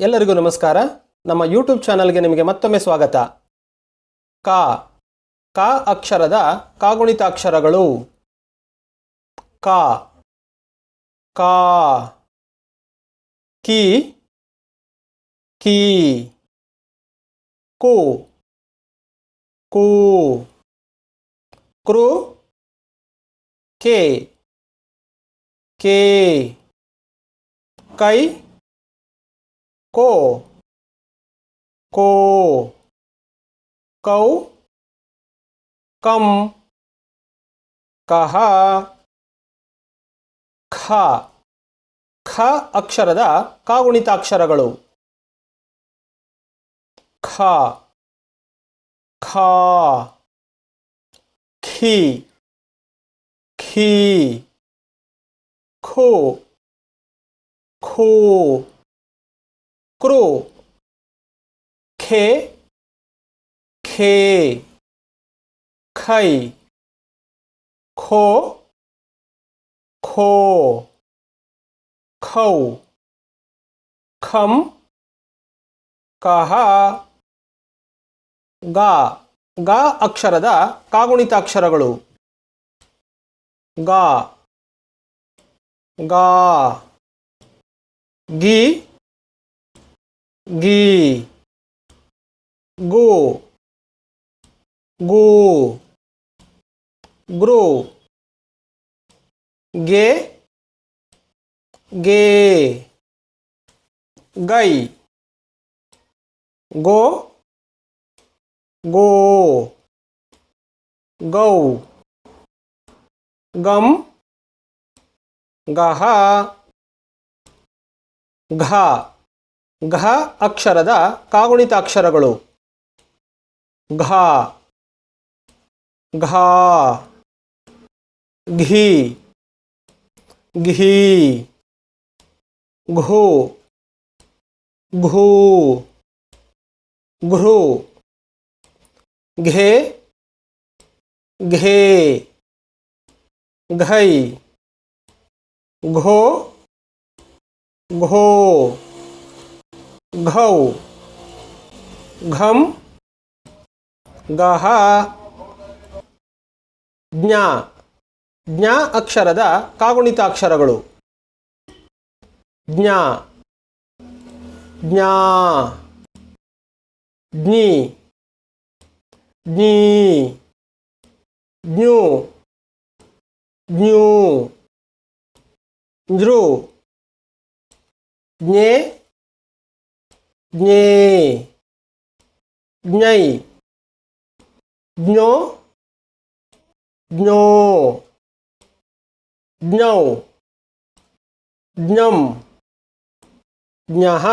ಎಲ್ಲರಿಗೂ ನಮಸ್ಕಾರ. ನಮ್ಮ ಯೂಟ್ಯೂಬ್ ಚಾನಲ್ಗೆ ನಿಮಗೆ ಮತ್ತೊಮ್ಮೆ ಸ್ವಾಗತ. ಕ. ಕ ಅಕ್ಷರದ ಕಾಗುಣಿತಾಕ್ಷರಗಳು. ಕ. ಕಾ. ಕಿ. ಕೀ. ಕು. ಕೂ. ಕೃ. ಕೆ. ಕೆ. ಕೋ ಕೋ, ಕೌ, ಕಂ, ಕಹ, ಖ ಖ ಅಕ್ಷರದ ಕಾಗುಣಿತಾಕ್ಷರಗಳು. ಖ ಖ, ಖಿ ಖಿ, ಖೋ ಖೋ. ಕ್ರೋ. ಖೆ. ಖೇ. ಖೈ. ಖೋ. ಖೌ. ಖಂ. ಕಹ. ಗ. ಗ ಅಕ್ಷರದ ಕಾಗುಣಿತಾಕ್ಷರಗಳು. ಗ. ಗ. ಗಿ. ಗಿ ಗೋ ಗೋ ಗ್ರೋ ಗೆ ಗೆ ಗೈ ಗೋ ಗೋ ಗೌ ಗಮ್ ಗಹ ಘ ಘ ಅಕ್ಷರದ ಕಾಗುಣಿತಾಕ್ಷರಗಳು ಘ ಘ ಘಿ ಘೀ ಘೋ ಘೂ ಘೃ ಘೆ ಘೇ घै घो घो ಘೌ ಘಂ ಗಹ ಜ್ಞಾ ಜ್ಞಾ ಅಕ್ಷರದ ಕಾಗುಣಿತಾಕ್ಷರಗಳು। ಜ್ಞಾ ಜ್ಞಾ ಜ್ಞಿ ಜ್ಞಿ ನ್ಯೂ ಜ್ಞೂ ಜೃ ಜ್ಞೆ ಜ್ಞೇ ಜ್ಞೈ ಜ್ಞೋ ಜ್ಞೋ ಜ್ಞೌ ಜ್ಞಂ ಜ್ಞಃ